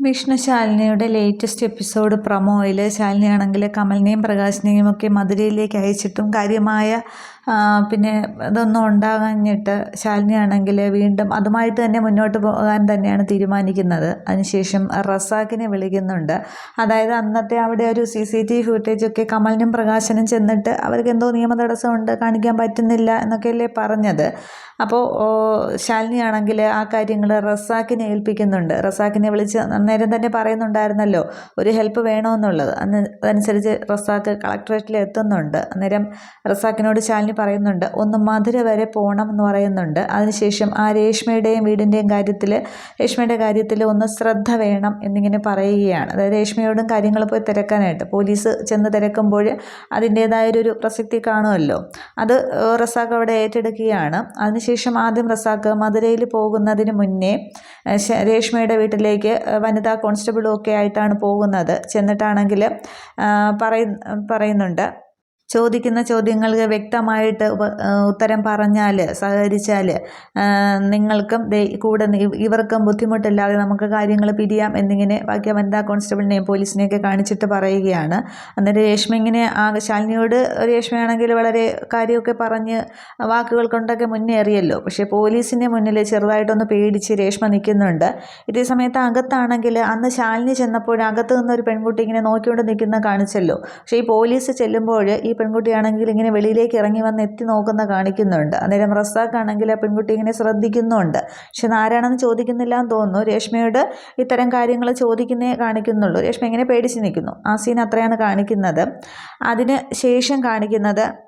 വിഷ്ണു ശാലിനിയുടെ latest episode പ്രൊമോയിൽ ശാലിനിയാണെങ്കിൽ കമലിനെയും പ്രകാശിനെയും ഒക്കെ മധുരയിലേക്ക് അയച്ചിട്ടും കാര്യമായ പിന്നെ ഇതൊന്നും ഉണ്ടാകാഞ്ഞിട്ട് ശാലിനിയാണെങ്കിൽ വീണ്ടും അതുമായിട്ട് തന്നെ മുന്നോട്ട് പോകാൻ തന്നെയാണ് തീരുമാനിക്കുന്നത്. അതിനുശേഷം റസാക്കിനെ വിളിക്കുന്നുണ്ട്. അതായത് അന്നത്തെ അവിടെ ഒരു സി സി ടി വി ഫുട്ടേജൊക്കെ കമലിനും പ്രകാശനും ചെന്നിട്ട് അവർക്ക് എന്തോ നിയമ തടസ്സമുണ്ട് കാണിക്കാൻ പറ്റുന്നില്ല എന്നൊക്കെയല്ലേ പറഞ്ഞത്. അപ്പോൾ ശാലിനിയാണെങ്കിൽ ആ കാര്യങ്ങൾ റസാക്കിനെ ഏൽപ്പിക്കുന്നുണ്ട്. റസാക്കിനെ വിളിച്ച് അന്നേരം തന്നെ പറയുന്നുണ്ടായിരുന്നല്ലോ ഒരു ഹെൽപ്പ് വേണമെന്നുള്ളത് അന്ന് അതനുസരിച്ച് റസാക്ക് കളക്ടറേറ്റിൽ എത്തുന്നുണ്ട്. അന്നേരം റസാക്കിനോട് ശാലിനി പറയുന്നുണ്ട് ഒന്ന് മധുര വരെ പോകണം എന്ന് പറയുന്നുണ്ട്. അതിനുശേഷം ആ രേഷ്മയുടെയും വീടിന്റെയും കാര്യത്തിൽ രേഷ്മയുടെ കാര്യത്തിൽ ഒന്ന് ശ്രദ്ധ വേണം എന്നിങ്ങനെ പറയുകയാണ്. അതായത് രേഷ്മയോടും കാര്യങ്ങൾ പോയി തിരക്കാനായിട്ട്. പോലീസ് ചെന്ന് തിരക്കുമ്പോൾ അതിന്റേതായൊരു പ്രസക്തി കാണുമല്ലോ. അത് റസാഖ് അവിടെ ഏറ്റെടുക്കുകയാണ്. അതിനുശേഷം ആദ്യം റസാഖ് മധുരയിൽ പോകുന്നതിന് മുന്നേ രേഷ്മയുടെ വീട്ടിലേക്ക് വനിതാ കോൺസ്റ്റബിളും ഒക്കെ ആയിട്ടാണ് പോകുന്നത്. ചെന്നിട്ടാണെങ്കിൽ പറയുന്നുണ്ട്. ചോദിക്കുന്ന ചോദ്യങ്ങൾക്ക് വ്യക്തമായിട്ട് ഉത്തരം പറഞ്ഞാൽ സഹകരിച്ചാൽ നിങ്ങൾക്കും കൂടെ ഇവർക്കും ബുദ്ധിമുട്ടില്ലാതെ നമുക്ക് കാര്യങ്ങൾ പിരിയാം എന്നിങ്ങനെ ബാക്കി വനിതാ കോൺസ്റ്റബിളിനെയും പോലീസിനെയൊക്കെ കാണിച്ചിട്ട് പറയുകയാണ്. അന്നേരം രേഷ്മ ഇങ്ങനെ ആ ശാലിനിയോട് രേഷ്മയാണെങ്കിൽ വളരെ കാര്യമൊക്കെ പറഞ്ഞ് വാക്കുകൾ കൊണ്ടൊക്കെ മുന്നേറിയല്ലോ പക്ഷേ പോലീസിന്റെ മുന്നിൽ ചെറുതായിട്ടൊന്ന് പേടിച്ച് രേഷ്മ നിൽക്കുന്നുണ്ട്. ഇതേ സമയത്ത് അകത്താണെങ്കിൽ അന്ന് ശാലിനി ചെന്നപ്പോൾ അകത്ത് നിന്നൊരു പെൺകുട്ടി ഇങ്ങനെ നോക്കിക്കൊണ്ട് നിൽക്കുന്ന കാണിച്ചല്ലോ. പക്ഷേ ഈ പോലീസ് ചെല്ലുമ്പോൾ ഈ പെൺകുട്ടിയാണെങ്കിൽ ഇങ്ങനെ വെളിയിലേക്ക് ഇറങ്ങി വന്ന് എത്തി നോക്കുന്ന കാണിക്കുന്നുണ്ട്. അന്നേരം റസാഖാണെങ്കിൽ ആ പെൺകുട്ടി ഇങ്ങനെ ശ്രദ്ധിക്കുന്നുണ്ട്. പക്ഷെ ആരാണെന്ന് ചോദിക്കുന്നില്ല എന്ന് തോന്നുന്നു. രേഷ്മയോട് ഇത്തരം കാര്യങ്ങൾ ചോദിക്കുന്നേ കാണിക്കുന്നുള്ളൂ. രേഷ്മ ഇങ്ങനെ പേടിച്ച് നിൽക്കുന്നു. ആ സീൻ അത്രയാണ് കാണിക്കുന്നത്. അതിന് ശേഷം കാണിക്കുന്നത്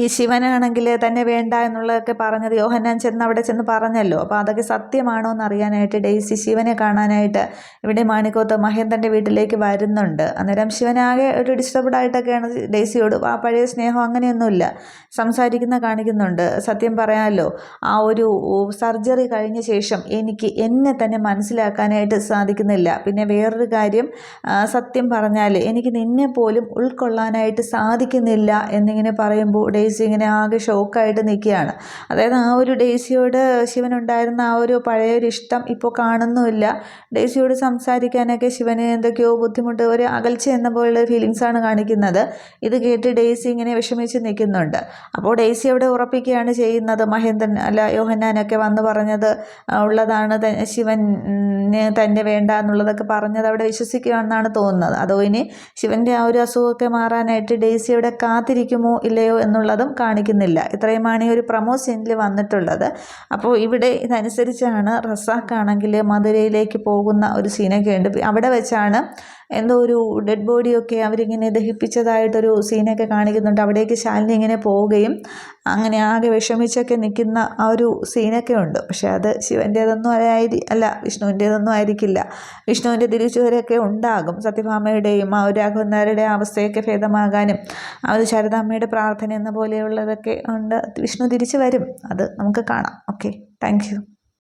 ഈ ശിവനാണെങ്കിൽ തന്നെ വേണ്ട എന്നുള്ളതൊക്കെ പറഞ്ഞത് യോഹന്നാൻ ചെന്ന് അവിടെ ചെന്ന് പറഞ്ഞല്ലോ. അപ്പോൾ അതൊക്കെ സത്യമാണോ എന്ന് അറിയാനായിട്ട് ഡെയ്സി ശിവനെ കാണാനായിട്ട് ഇവിടെ മാണിക്കോത്ത് മഹേന്ദ്രന്റെ വീട്ടിലേക്ക് വരുന്നുണ്ട്. അന്നേരം ശിവനാകെ ഒരു ഡിസ്റ്റർബ്ഡ് ആയിട്ടൊക്കെയാണ് ഡെയ്സിയോട് ആ പഴയ സ്നേഹം അങ്ങനെയൊന്നുമില്ല. സംസാരിക്കുന്ന കാണിക്കുന്നുണ്ട്. സത്യം പറയാമല്ലോ ആ ഒരു സർജറി കഴിഞ്ഞ ശേഷം എനിക്ക് എന്നെ തന്നെ മനസ്സിലാക്കാനായിട്ട് സാധിക്കുന്നില്ല. പിന്നെ വേറൊരു കാര്യം സത്യം പറഞ്ഞാൽ എനിക്ക് നിന്നെ പോലും ഉൾക്കൊള്ളാനായിട്ട് സാധിക്കുന്നില്ല എന്നിങ്ങനെ പറയുമ്പോൾ ഇങ്ങനെ ആകെ ഷോക്കായിട്ട് നിൽക്കുകയാണ്. അതായത് ആ ഒരു ഡെയ്സിയോട് ശിവനുണ്ടായിരുന്ന ആ ഒരു പഴയൊരു ഇഷ്ടം ഇപ്പോൾ കാണുന്നുമില്ല. ഡെയ്സിയോട് സംസാരിക്കാനൊക്കെ ശിവന് എന്തൊക്കെയോ ബുദ്ധിമുട്ട് ഒരു അകൽച്ച എന്ന പോലുള്ള ഫീലിങ്സാണ് കാണിക്കുന്നത്. ഇത് കേട്ട് ഡെയ്സി ഇങ്ങനെ വിഷമിച്ച് നിൽക്കുന്നുണ്ട്. അപ്പോൾ ഡെയ്സി അവിടെ ഉറപ്പിക്കുകയാണ് ചെയ്യുന്നത്. മഹേന്ദ്രൻ അല്ല യോഹന്നാനൊക്കെ വന്ന് പറഞ്ഞത് ഉള്ളതാണ് ശിവൻ തന്നെ വേണ്ട എന്നുള്ളതൊക്കെ പറഞ്ഞത് അവിടെ വിശ്വസിക്കുകയാണെന്നാണ് തോന്നുന്നത്. അതോ ഇനി ശിവന്റെ ആ ഒരു അസുഖമൊക്കെ മാറാനായിട്ട് ഡെയ്സി അവിടെ കാത്തിരിക്കുമോ ഇല്ലയോ എന്നുള്ള എന്നുള്ളതും കാണിക്കുന്നില്ല. ഇത്രയുമാണ് ഈ ഒരു പ്രമോ സീനിൽ വന്നിട്ടുള്ളത്. അപ്പോൾ ഇവിടെ ഇതനുസരിച്ചാണ് റസാഖാണെങ്കിൽ മധുരയിലേക്ക് പോകുന്ന ഒരു സീനൊക്കെ ഉണ്ട്. അവിടെ വെച്ചാണ് എന്തോ ഒരു ഡെഡ് ബോഡിയൊക്കെ അവരിങ്ങനെ ദഹിപ്പിച്ചതായിട്ടൊരു സീനൊക്കെ കാണിക്കുന്നുണ്ട്. അവിടേക്ക് ശാലിനി ഇങ്ങനെ പോവുകയും അങ്ങനെ ആകെ വിഷമിച്ചൊക്കെ നിൽക്കുന്ന ആ ഒരു സീനൊക്കെ ഉണ്ട്. പക്ഷേ അത് ശിവന്റേതൊന്നും ആയി അല്ല വിഷ്ണുവിന്റേതൊന്നും ആയിരിക്കില്ല. വിഷ്ണുവിന്റെ തിരിച്ചുവരൊക്കെ ഉണ്ടാകും. സത്യഭാമയുടെയും ആ ഒരു രാഘവന്മാരുടെ അവസ്ഥയൊക്കെ ഭേദമാകാനും ആ ഒരു ശാരദാമ്മയുടെ പ്രാർത്ഥന എന്ന പോലെയുള്ളതൊക്കെ ഉണ്ട്. വിഷ്ണു തിരിച്ചു വരും അത് നമുക്ക് കാണാം. ഓക്കെ. താങ്ക്